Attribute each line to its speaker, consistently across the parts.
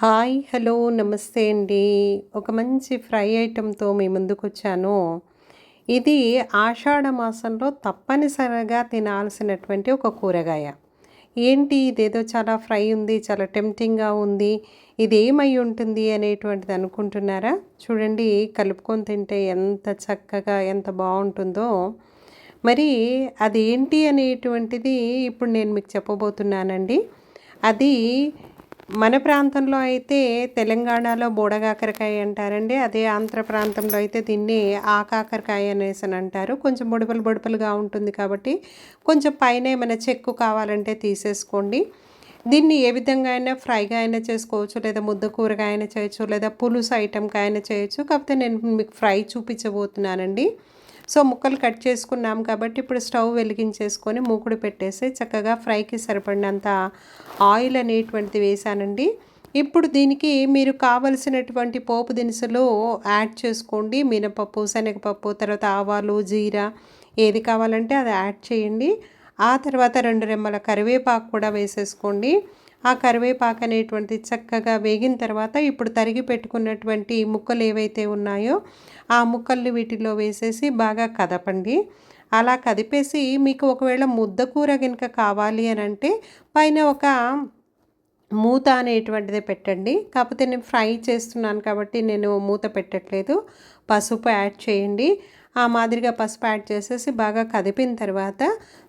Speaker 1: Hi hello నమస్తే అండి. ఒక మంచి ఫ్రై ఐటెంతో మీ ముందుకు వచ్చాను ఇది ఆషాఢ మాసంలో తప్పనిసరిగా తినాల్సినటువంటి ఒక కూరగాయ. ఏంటి ఇదేదో చాలా ఫ్రై ఉంది చాలా టెంప్టింగ్గా ఉంది ఇది ఏమై ఉంటుంది అనేటువంటిది అనుకుంటున్నారా? చూడండి కలుపుకొని తింటే ఎంత చక్కగా ఎంత బాగుంటుందో. మరి అది ఏంటి అనేటువంటిది ఇప్పుడు నేను మీకు చెప్పబోతున్నానండి. అది మన ప్రాంతంలో అయితే తెలంగాణలో బోడగాకరకాయ అంటారండి. అదే ఆంధ్ర ప్రాంతంలో అయితే దీన్ని ఆకాకరకాయ అనేసి అని అంటారు. కొంచెం బొడపలు బొడుపలుగా ఉంటుంది కాబట్టి కొంచెం పైన ఏమైనా చెక్కు కావాలంటే తీసేసుకోండి. దీన్ని ఏ విధంగా అయినా ఫ్రైగా అయినా చేసుకోవచ్చు లేదా ముద్ద కూరగా అయినా చేయొచ్చు లేదా పులుసు ఐటెంగా అయినా చేయొచ్చు. కాకపోతే నేను మీకు ఫ్రై చూపించబోతున్నానండి. సో ముక్కలు కట్ చేసుకున్నాం కాబట్టి ఇప్పుడు స్టవ్ వెలిగించేసుకొని మూకుడు పెట్టేసి చక్కగా ఫ్రైకి సరిపడినంత ఆయిల్ అనేటువంటిది వేసానండి ఇప్పుడు దీనికి మీరు కావలసినటువంటి పోపు దినుసులు యాడ్ చేసుకోండి. మినపప్పు శనగపప్పు తర్వాత ఆవాలు జీరా ఏది కావాలంటే అది యాడ్ చేయండి. ఆ తర్వాత రెండు రెమ్మల కరివేపాకు కూడా వేసేసుకోండి. ఆ కరివేపాకు అనేటువంటిది చక్కగా వేగిన తర్వాత ఇప్పుడు తరిగి పెట్టుకున్నటువంటి ముక్కలు ఏవైతే ఉన్నాయో ఆ ముక్కల్ని వీటిలో వేసేసి బాగా కదపండి. అలా కదిపేసి మీకు ఒకవేళ ముద్ద కూర కనుక కావాలి అని అంటే పైన ఒక మూత అనేటువంటిది పెట్టండి. కాకపోతే నేను ఫ్రై చేస్తున్నాను కాబట్టి నేను మూత పెట్టట్లేదు. పసుపు యాడ్ చేయండి. ఆ మాదిరిగా పసుపు యాడ్ చేసేసి బాగా కదిపిన తర్వాత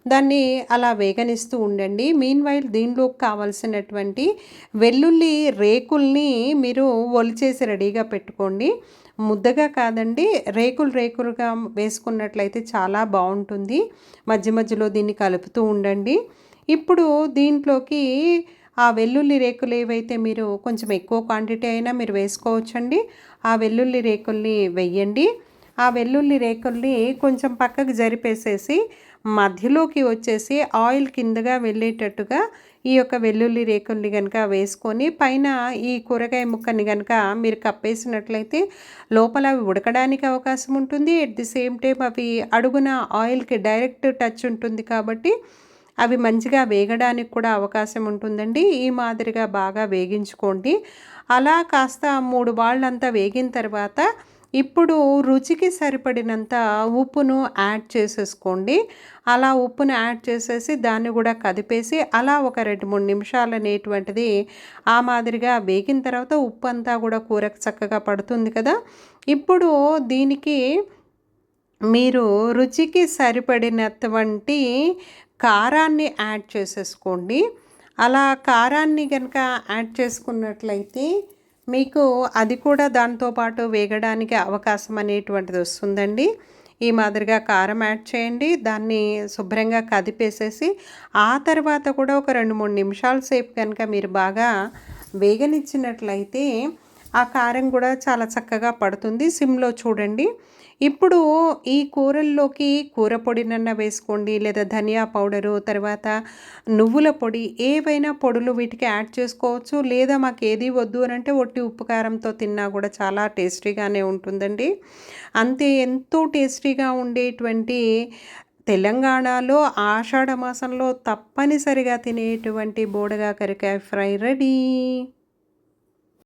Speaker 1: దాన్ని అలా వేగనిస్తూ ఉండండి. మీన్ వైల్ దీనిలోకి కావాల్సినటువంటి వెల్లుల్లి రేకుల్ని మీరు ఒలిచేసి రెడీగా పెట్టుకోండి. ముద్దగా కాదండి రేకులు రేకులుగా వేసుకున్నట్లయితే చాలా బాగుంటుంది. మధ్య మధ్యలో దీన్ని కలుపుతూ ఉండండి. ఇప్పుడు దీంట్లోకి ఆ వెల్లుల్లి రేకులు ఏవైతే మీరు కొంచెం ఎక్కువ క్వాంటిటీ అయినా మీరు వేసుకోవచ్చండి. ఆ వెల్లుల్లి రేకుల్ని వెయ్యండి ఆ వెల్లుల్లి రేకుల్ని కొంచెం పక్కకు జరిపేసేసి మధ్యలోకి వచ్చేసి ఆయిల్ కిందగా వెళ్ళేటట్టుగా ఈ యొక్క వెల్లుల్లి రేకుల్ని కనుక వేసుకొని పైన ఈ కూరగాయ ముక్కని కనుక మీరు కప్పేసినట్లయితే లోపల అవి ఉడకడానికి అవకాశం ఉంటుంది. ఎట్ ది సేమ్ టైం అవి అడుగున ఆయిల్కి డైరెక్ట్ టచ్ ఉంటుంది కాబట్టి అవి మంచిగా వేగడానికి కూడా అవకాశం ఉంటుందండి. ఈ మాదిరిగా బాగా వేగించుకోండి. అలా కాస్త మూడు వాళ్ళంతా వేగిన తర్వాత ఇప్పుడు రుచికి సరిపడినంత ఉప్పును యాడ్ చేసేసుకోండి. అలా ఉప్పును యాడ్ చేసేసి దాన్ని కూడా కదిపేసి అలా ఒక రెండు మూడు నిమిషాలు అనేటువంటిది ఆ మాదిరిగా వేగిన తర్వాత ఉప్పు అంతా కూడా కూరకు చక్కగా పడుతుంది కదా. ఇప్పుడు దీనికి మీరు రుచికి సరిపడినటువంటి కారాన్ని యాడ్ చేసేసుకోండి. అలా కారాన్ని కనుక యాడ్ చేసుకున్నట్లయితే మీకు అది కూడా దాంతోపాటు వేగడానికి అవకాశం అనేటువంటిది వస్తుందండి. ఈ మాదిరిగా కారం యాడ్ చేయండి. దాన్ని శుభ్రంగా కదిపేసేసి ఆ తర్వాత కూడా ఒక రెండు మూడు నిమిషాల సేపు కనుక మీరు బాగా వేగనిచ్చినట్లయితే ఆ కారం కూడా చాలా చక్కగా పడుతుంది. సిమ్లో చూడండి. ఇప్పుడు ఈ కూరల్లోకి కూర పొడినన్న వేసుకోండి. లేదా ధనియా పౌడరు తర్వాత నువ్వుల పొడి ఏవైనా పొడులు వీటికి యాడ్ చేసుకోవచ్చు. లేదా మాకు ఏది వద్దు అని అంటే ఒట్టి ఉప్పు కారంతో తిన్నా కూడా చాలా టేస్టీగానే ఉంటుందండి. అంతే ఎంతో టేస్టీగా ఉండేటువంటి తెలంగాణలో ఆషాఢ మాసంలో తప్పనిసరిగా తినేటువంటి బోడగా కరికాయ ఫ్రై రెడీ.